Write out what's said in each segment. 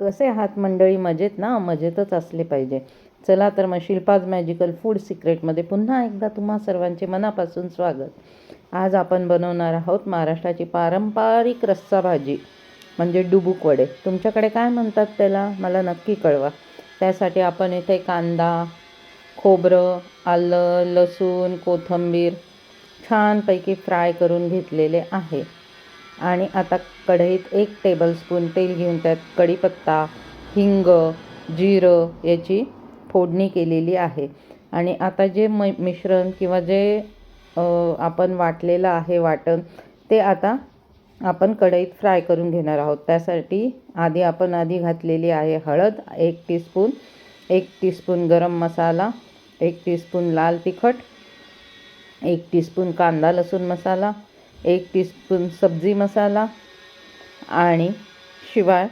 कसे आहात मंडळी? मजेत ना? मजेतच असले पाहिजे. चला तर मग शिल्पाज मॅजिकल फूड सिक्रेटमध्ये पुन्हा एकदा तुम्हा सर्वांचे मनापासून स्वागत. आज आपण बनवणार आहोत महाराष्ट्राची पारंपरिक रस्सा भाजी म्हणजे डुबुक वडे. तुमच्याकडे काय म्हणतात त्याला? मला नक्की कळवा. त्यासाठी आपण इथे कांदा खोबरं आलं लसूण कोथिंबीर छानपैकी फ्राय करून घेतलेले आहे. आणि आता कढईत एक टेबलस्पून तेल घेऊन त्यात कढीपत्ता हिंग जिरं याची फोडणी केलेली आहे. आणि आता जे मै मिश्रण किंवा जे आपण वाटलेलं आहे वाटण ते आता आपण कढईत फ्राय करून घेणार आहोत. त्यासाठी आधी आपण आधी घातलेली आहे हळद एक टीस्पून एक टीस्पून गरम मसाला एक टीस्पून लाल तिखट एक टीस्पून कांदा लसूण मसाला एक टीस्पून सब्जी मसाला आणि शिवाय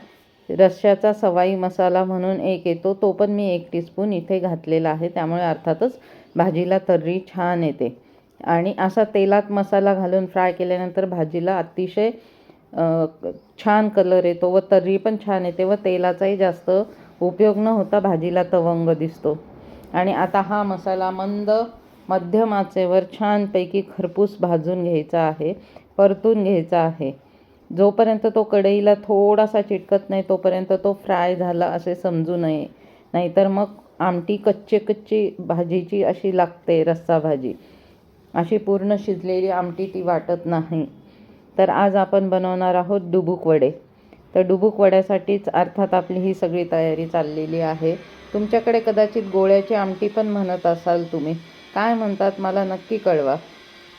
रश्श्याचा सवाई मसाला म्हणून एक येतो तो पण मी एक टीस्पून इथे घातलेला आहे. त्यामुळे अर्थातच भाजीला तर्री छान येते. आणि असा तेलात मसाला घालून फ्राय केल्यानंतर भाजीला अतिशय छान कलर येतो व तर्री पण छान येते व तेलाचाही जास्त उपयोग न होता भाजीला तवंग दिसतो. आणि आता हा मसाला मंद मध्यम आचेवर छानपैकी खरपूस भाजून घ्यायचा आहे परतून घ्यायचा आहे. जोपर्यंत तो कढईला थोडासा चिटकत नाही तोपर्यंत तो फ्राय झाला असे समजू नये. नाहीतर मग आमटी कच्ची कच्ची भाजीची अशी लागते रस्सा भाजी. अशी पूर्ण शिजलेली आमटी ती वाटत नाही. तर आज आपण बनवणार आहोत डुबुक वडे. तर डुबुक वड्यासाठीच अर्थात आपली ही सगळी तयारी चाललेली आहे. तुमच्याकडे कदाचित गोळ्याची आमटी पण म्हणत असाल तुम्ही. काय म्हणतात मला नक्की कळवा.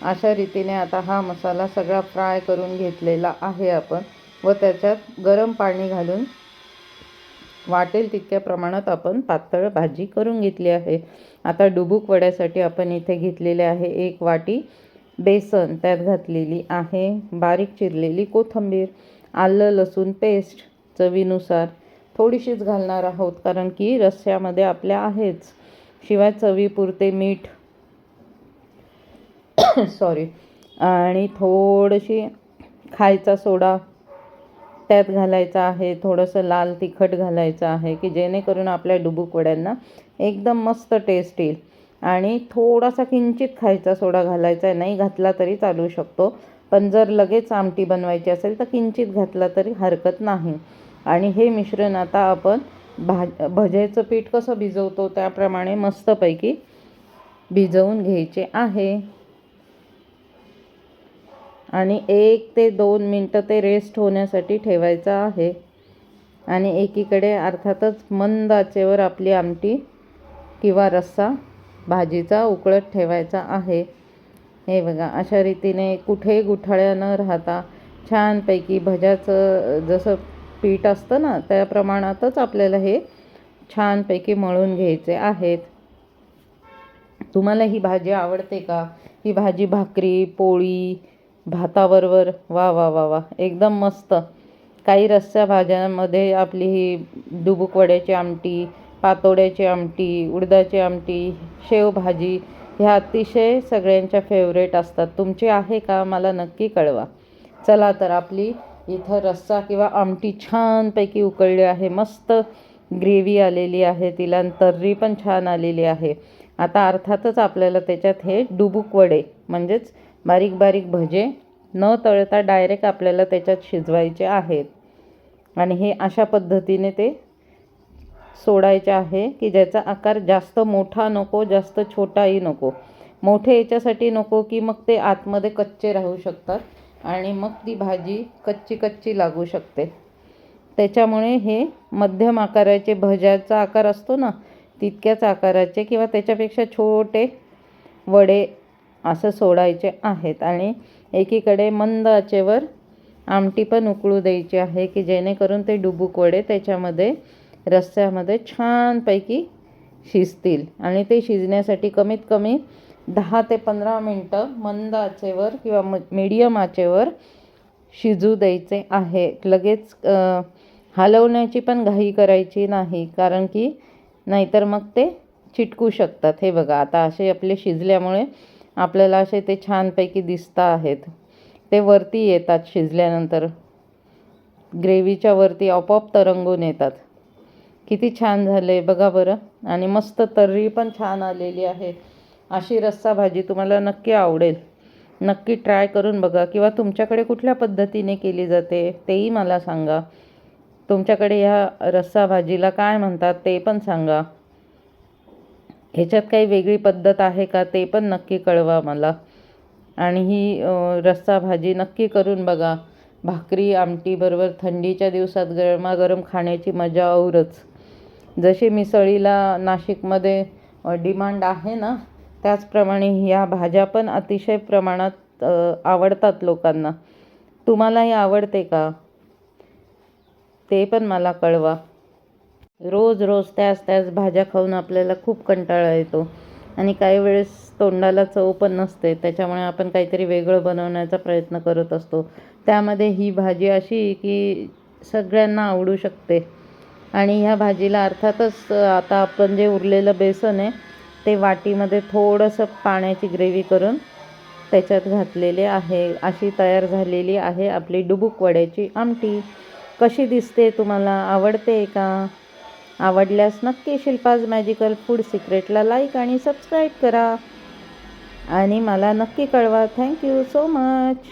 अशा रीतीने आता हा मसाला सगळा फ्राय करून घेतलेला आहे आपण व त्याच्यात गरम पाणी घालून वाटेल तितक्या प्रमाणात आपण पातळ भाजी करून घेतली आहे. आता डुबूक वड्यासाठी आपण इथे घेतलेले आहे एक वाटी बेसन त्यात घातलेली आहे बारीक चिरलेली कोथिंबीर आलं लसूण पेस्ट चवीनुसार. थोडीशीच घालणार आहोत कारण की रस्स्यामध्ये आपल्या आहेच. शिवाय चवीपुरते मीठ सॉरी आणि थोडीशी खायचा सोडा त्यात घालायचा आहे थोडंसं लाल तिखट घालायचं आहे की जेणेकरून आपल्या डुबुक वड्यांना एकदम मस्त टेस्ट येईल. आणि थोडासा किंचित खायचा सोडा घालायचा आहे नाही घातला तरी चालू शकतो. पण जर लगेच आमटी बनवायची असेल तर किंचित घातला तरी हरकत नाही. आणि हे मिश्रण आता आपण भाज भज्याचं पीठ कसं भिजवतो त्याप्रमाणे मस्तपैकी भिजवून घ्यायचे आहे. आणि एक ते दोन मिनटं ते रेस्ट होण्यासाठी ठेवायचं आहे. आणि एकीकडे अर्थातच मंद आचेवर आपली आमटी किंवा रस्सा भाजीचा उकळत ठेवायचा आहे. हे बघा अशा रीतीने कुठे गुठाळ्या न राहता छानपैकी भज्याचं जसं पीठ असतं ना त्या प्रमाणातच आपल्याला हे छानपैकी मळून घ्यायचे आहेत. तुम्हाला ही भाजी आवडते का? ही भाजी भाकरी पोळी भाताबरोबर वा वा वा वा. एकदम मस्त. काही रस्स्या भाज्यांमध्ये आपली ही डुबुक वड्याची आमटी पातोड्याची आमटी उडदाची आमटी शेवभाजी ह्या अतिशय सगळ्यांच्या फेवरेट असतात. तुमची आहे का? मला नक्की कळवा. चला तर आपली इथं रस्सा किंवा आमटी छानपैकी उकळली आहे. मस्त ग्रेव्ही आलेली आहे तिला तर्री पण छान आलेली आहे. आता अर्थातच आपल्याला त्याच्यात हे डुबुक वडे म्हणजेच बारीक बारीक भजे न तळता डायरेक्ट आपल्याला त्याच्यात शिजवायचे आहेत. आणि हे अशा पद्धतीने ते सोडायचे आहे की ज्याचा आकार जास्त मोठा नको जास्त छोटाही नको. मोठे याच्यासाठी नको की मग ते आतमध्ये कच्चे राहू शकतात आणि मग ती भाजी कच्ची कच्ची लागू शकते. त्याच्यामुळे हे मध्यम आकाराचे भज्याचा आकार असतो ना तितक्याच आकाराचे किंवा त्याच्यापेक्षा छोटे वडे असं सोडायचे आहेत. आणि एकीकडे मंद आचेवर आमटी पण उकळू द्यायची आहे की जेणेकरून ते डुबुक वडे त्याच्यामध्ये रस्स्यामध्ये छानपैकी शिजतील. आणि ते शिजण्यासाठी कमीत कमी दहा ते पंधरा मिनटं मंद आचेवर किंवा म मीडियम आचेवर शिजू द्यायचे आहे. लगेच हलवण्याची पण घाई करायची नाही कारण की नाहीतर मग ते चिटकू शकतात. हे बघा आता असे आपले शिजल्यामुळे आपल्याला असे ते छानपैकी दिसता आहेत. ते वरती येतात शिजल्यानंतर. ग्रेव्हीच्या वरती आपोआप तरंगून येतात. किती छान झालं आहे बघा बरं. आणि मस्त तर्री पण छान आलेली आहे. अशी रस्सा भाजी तुम्हाला नक्की आवडेल. नक्की ट्राय करून बघा किंवा तुमच्याकडे कुठल्या पद्धतीने केली जाते तेही मला सांगा. तुमच्याकडे ह्या रस्सा भाजीला काय म्हणतात ते पण सांगा. ह्याच्यात काही वेगळी पद्धत आहे का ते पण नक्की कळवा मला. आणि ही रस्सा भाजी नक्की करून बघा. भाकरी आमटीबरोबर थंडीच्या दिवसात गरमागरम खाण्याची मजा औरच जशी मिसळीला नाशिकमध्ये डिमांड आहे ना त्याचप्रमाणे ह्या भाज्या पण अतिशय प्रमाणात आवडतात लोकांना. तुम्हालाही आवडते का? ते पण मला कळवा. रोज रोज त्याच त्याच भाज्या खाऊन आपल्याला खूप कंटाळा येतो. आणि काही वेळेस तोंडाला चव पण नसते. त्याच्यामुळे आपण काहीतरी वेगळं बनवण्याचा प्रयत्न करत असतो. त्यामध्ये ही भाजी अशी की सगळ्यांना आवडू शकते. आणि ह्या भाजीला अर्थातच आता आपण जे उरलेलं बेसन आहे ते वाटीमध्ये थोडंसं पाण्याची ग्रेव्ही करून त्याच्यात घातलेले आहे. अशी तयार झालेली आहे आपली डुबुक वड्याची आमटी. कशी दिसते तुम्हाला आवडते का? आवडल्यास नक्की शिल्पाज मॅजिकल फूड सिक्रेटला लाईक आणि सबस्क्राईब करा. आणि मला नक्की कळवा. Thank you so much